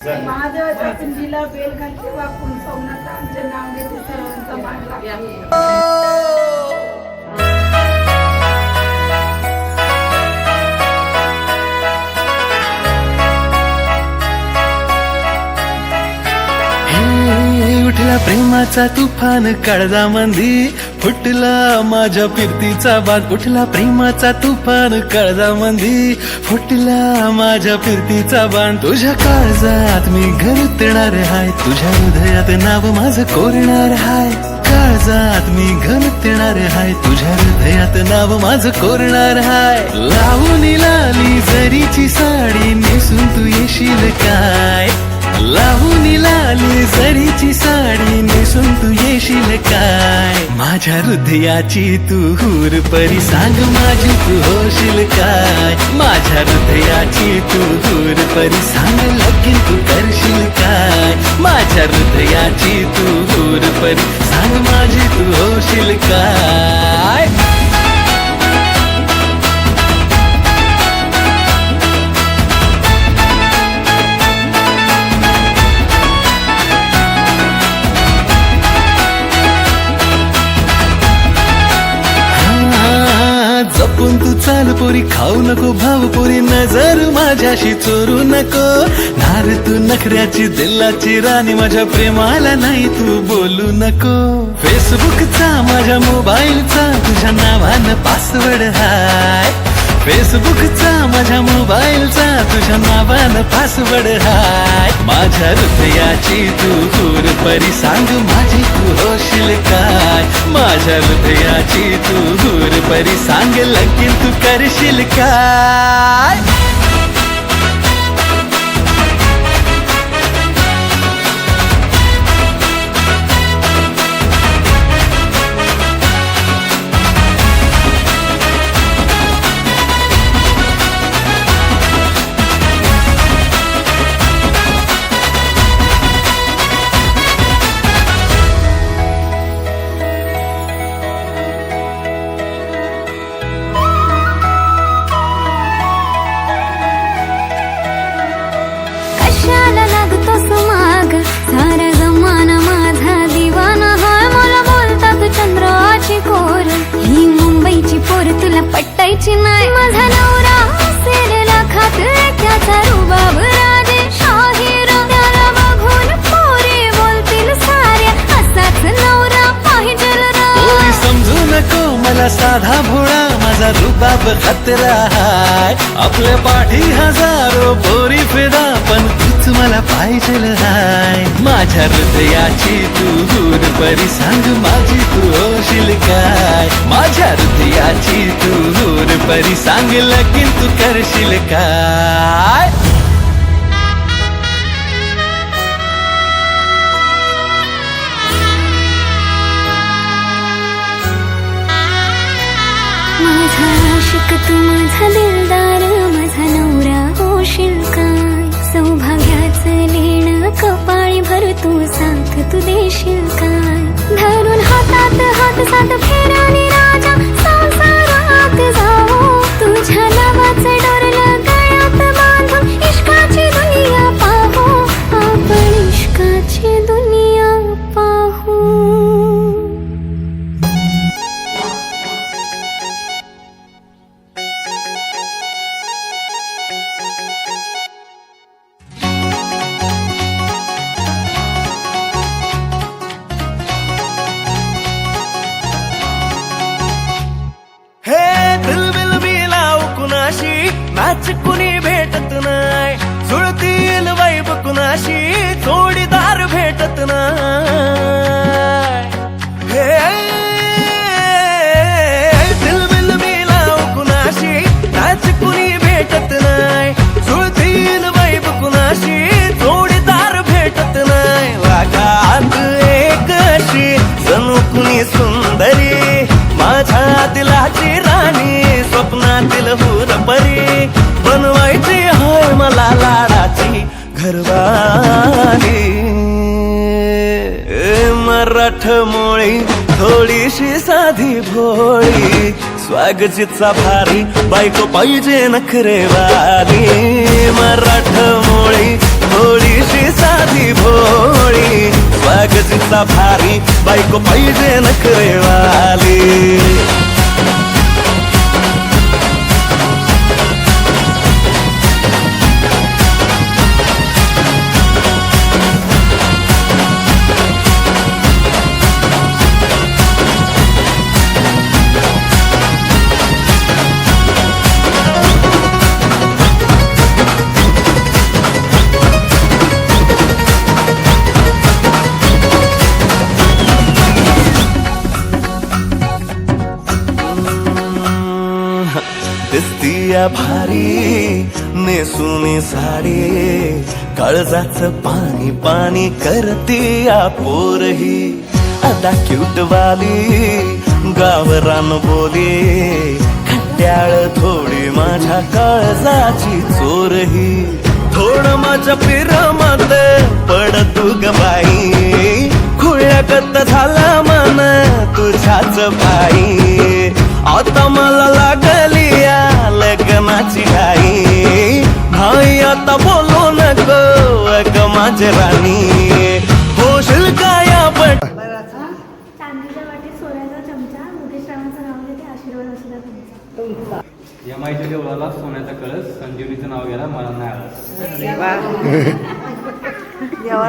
महादेवाच्या पिंडीला बेल घालते वाकून सोमनाथ आमचे नाव घेते सर्वांचा मान लागते. हे उठला प्रेमाचा तुफान काळजा मंदी फुटला माझ्या फिरतीचा बाण उठला प्रेमाचा तुफान काळजा मंदी फुटला माझ्या फिरतीचा बाण तुझ्या काळजात मी घरतणार हाय. तुझ्या हृदयात नाव माझं कोरणार हाय. काळजात मी घनतणार हाय. तुझ्या हृदयात नाव माझं कोरणार हाय. लावून लाली जरीची साडी नेसून तू येशील काय? लावून लाली जरीची साडी नेसून तू येशील काय? माझ्या हृदयाची तू हूर परी सांग माझी तू होशील काय? माझ्या हृदयाची तू हूर परी सांग लगीन तू करशील काय? माझ्या हृदयाची तू हूर परी सांग माझी तू होशील काय? पोरी नको भावपुरी नजर माझ्याशी चोरू नको. नार तू नखऱ्याची दिलाची राणी माझ्या प्रेमाला नाही तू बोलू नको. फेसबुकचा माझ्या मोबाईलचा तुझ्या नावानं पासवर्ड हाय. फेसबुकचा माझ्या मोबाईलचा तुझ्या नावानं पासवर्ड हाय. माझ्या हृदयाची तू दूर परी सांग माझी तू होशील का? काय? माझ्या हृदयाची तू दूर परी सांग लगीन तू करशील काय? माग सारा जमाना माझा दिवाना हाय. मला बोलतात चंद्राची कोर. ही मुंबईची पोर तुला पट्टायची नाही. माझा नवरा सेलेला खात त्याचा रुबाब राजे. शाहीर त्याला बघून पोरे बोलतील साऱ्या. असाच नवरा पाहिजे समजू नको मला साधा भोळा माझा रुबाब खतरा हाय. आपल्या पाठी हजारो पोरी फिदा पण तूच मला पाहिजे हाय. माझ्या हृदयाची तू दूर परी सांग माझी तू होशील काय? माझ्या हृदयाची तू दूर परी सांग लगीन तू करशील काय? तू माझा दिलदार माझा नवरा होशील काय सौभाग्याच लेण कपाळी भर तू साथ तू देशील काय? धरून हातात हात साथ फेराने घरवाली. मराठ मोळी थोडीशी साधी भोळी. स्वागतीचा भारी बायको पाहिजे नखरेवाली. मराठ मोळी थोडीशी साधी भोळी. स्वागतीचा भारी बायको पाहिजे नखरेवाली. दिसतीया भारी नेसुनी साडी काळजाच पाणी पाणी करतीया पोरही. आता क्यूट वाली गावरान बोली खट्याळ थोडी माझ्या काळजाची चोरही. थोड माझ्या पिरामध्ये पड तुग ग बाई खुळ्यागत झाला मन तुझ्याच बाई. आता मला लाग माझे राणी. होशील काय आपण चांदीच्या वाटीत सोन्याचा चमचा मुकेश रावांचं नाव घेते आशीर्वाद असू द्या तुमचा. एम आयच्या देवळाला सोन्याचा कळस संजीवनीचं नाव घ्यायला मला नाही आलं